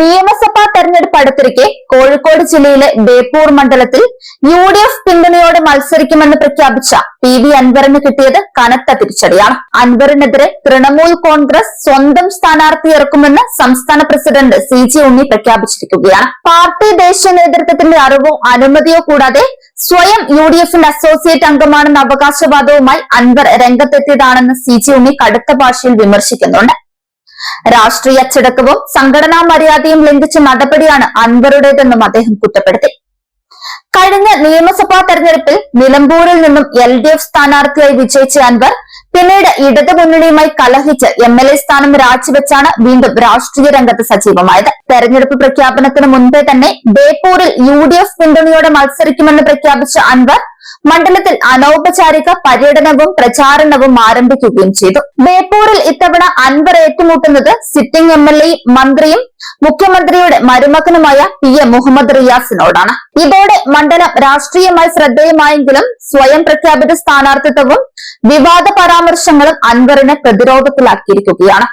നിയമസഭാ തെരഞ്ഞെടുപ്പ് അടുത്തിരിക്കെ കോഴിക്കോട് ജില്ലയിലെ ബേപ്പൂർ മണ്ഡലത്തിൽ യു ഡി എഫ് പിന്തുണയോടെ മത്സരിക്കുമെന്ന് പ്രഖ്യാപിച്ച പി വി അൻവറിന് കിട്ടിയത് കനത്ത തിരിച്ചടിയാണ്. അൻവറിനെതിരെ തൃണമൂൽ കോൺഗ്രസ് സ്വന്തം സ്ഥാനാർത്ഥി ഇറക്കുമെന്ന് സംസ്ഥാന പ്രസിഡന്റ് സി ജി ഉണ്ണി പ്രഖ്യാപിച്ചിരിക്കുകയാണ്. പാർട്ടി ദേശീയ നേതൃത്വത്തിന്റെ അറിവോ അനുമതിയോ കൂടാതെ സ്വയം യു ഡി എഫിന്റെ അസോസിയേറ്റ് അംഗമാണെന്ന അവകാശവാദവുമായി അൻവർ രംഗത്തെത്തിയതാണെന്ന് സി ജി ഉണ്ണി കടുത്ത ഭാഷയിൽ വിമർശിക്കുന്നുണ്ട്. രാഷ്ട്രീയ അച്ചടക്കവും സംഘടനാ മര്യാദയും ലംഘിച്ച നടപടിയാണ് അൻവറുടേതെന്നും അദ്ദേഹം കുറ്റപ്പെടുത്തി. കഴിഞ്ഞ നിയമസഭാ തെരഞ്ഞെടുപ്പിൽ നിലമ്പൂരിൽ നിന്നും എൽ ഡി എഫ് സ്ഥാനാർത്ഥിയായി വിജയിച്ച അൻവർ പിന്നീട് ഇടതു മുന്നണിയുമായി കലഹിച്ച് എം എൽ എ സ്ഥാനം രാജിവെച്ചാണ് വീണ്ടും രാഷ്ട്രീയ രംഗത്ത് സജീവമായത്. തെരഞ്ഞെടുപ്പ് പ്രഖ്യാപനത്തിന് മുൻപേ തന്നെ ബേപ്പൂരിൽ യു ഡി എഫ് പിന്തുണയോടെ മത്സരിക്കുമെന്ന് പ്രഖ്യാപിച്ച അൻവർ മണ്ഡലത്തിൽ അനൗപചാരിക പര്യടനവും പ്രചാരണവും ആരംഭിക്കുകയും ചെയ്തു. ബേപ്പൂരിൽ ഇത്തവണ അൻവർ ഏറ്റുമുട്ടുന്നത് സിറ്റിംഗ് എം എൽ എയും മന്ത്രിയും മുഖ്യമന്ത്രിയുടെ മരുമകനുമായ പി എ മുഹമ്മദ് റിയാസിനോടാണ്. ഇതോടെ മണ്ഡലം രാഷ്ട്രീയമായി ശ്രദ്ധേയമായെങ്കിലും സ്വയം പ്രഖ്യാപിത സ്ഥാനാർത്ഥിത്വവും വിവാദ പരാമർശങ്ങളും അൻവറിനെ പ്രതിരോധത്തിലാക്കിയിരിക്കുകയാണ്.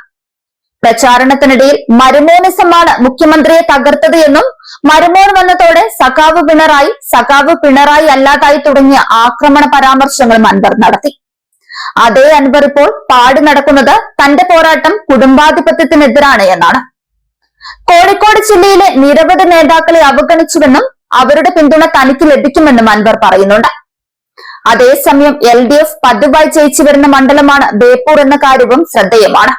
പ്രചാരണത്തിനിടയിൽ മരുമോനിസമാണ് മുഖ്യമന്ത്രിയെ തകർത്തത് എന്നും മരുമോൻ വന്നതോടെ സഖാവ് പിണറായി സഖാവ് പിണറായി അല്ലാതായി തുടങ്ങിയ ആക്രമണ പരാമർശങ്ങളും അൻവർ നടത്തി. അതേ അൻവർ ഇപ്പോൾ പാടി നടക്കുന്നത് തന്റെ പോരാട്ടം കുടുംബാധിപത്യത്തിനെതിരാണ് എന്നാണ്. കോഴിക്കോട് ജില്ലയിലെ നിരവധി നേതാക്കളെ അവഗണിച്ചുവെന്നും അവരുടെ പിന്തുണ തനിക്ക് ലഭിക്കുമെന്നും അൻവർ പറയുന്നുണ്ട്. അതേസമയം എൽ ഡി എഫ് പതിവായി ജയിച്ചു വരുന്ന മണ്ഡലമാണ് ബേപ്പൂർ എന്ന കാര്യവും ശ്രദ്ധേയമാണ്.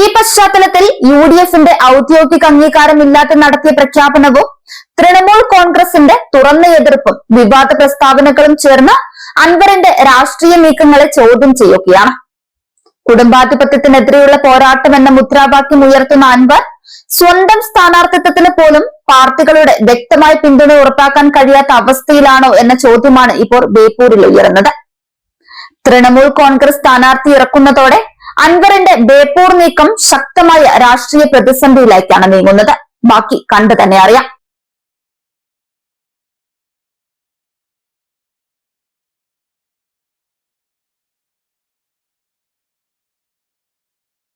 ഈ പശ്ചാത്തലത്തിൽ യു ഡി എഫിന്റെ ഔദ്യോഗിക അംഗീകാരമില്ലാതെ നടത്തിയ പ്രഖ്യാപനവും തൃണമൂൽ കോൺഗ്രസിന്റെ തുറന്ന എതിർപ്പും വിവാദ പ്രസ്താവനകളും ചേർന്ന് അൻവറിന്റെ രാഷ്ട്രീയ നീക്കങ്ങളെ ചോദ്യം ചെയ്യുകയാണ്. കുടുംബാധിപത്യത്തിനെതിരെയുള്ള പോരാട്ടം എന്ന മുദ്രാവാക്യം ഉയർത്തുന്ന അൻവർ സ്വന്തം സ്ഥാനാർത്ഥിത്വത്തിന് പോലും പാർട്ടികളുടെ വ്യക്തമായ പിന്തുണ ഉറപ്പാക്കാൻ കഴിയാത്ത അവസ്ഥയിലാണോ എന്ന ചോദ്യമാണ് ഇപ്പോൾ ബേപ്പൂരിൽ ഉയർന്നത് തൃണമൂൽ കോൺഗ്രസ് സ്ഥാനാർത്ഥി ഇറക്കുന്നതോടെ അൻവറിന്റെ ബേപ്പൂർ നീക്കം ശക്തമായ രാഷ്ട്രീയ പ്രതിസന്ധിയിലേക്കാണ് നീങ്ങുന്നത്. ബാക്കി കണ്ടു തന്നെ അറിയാം.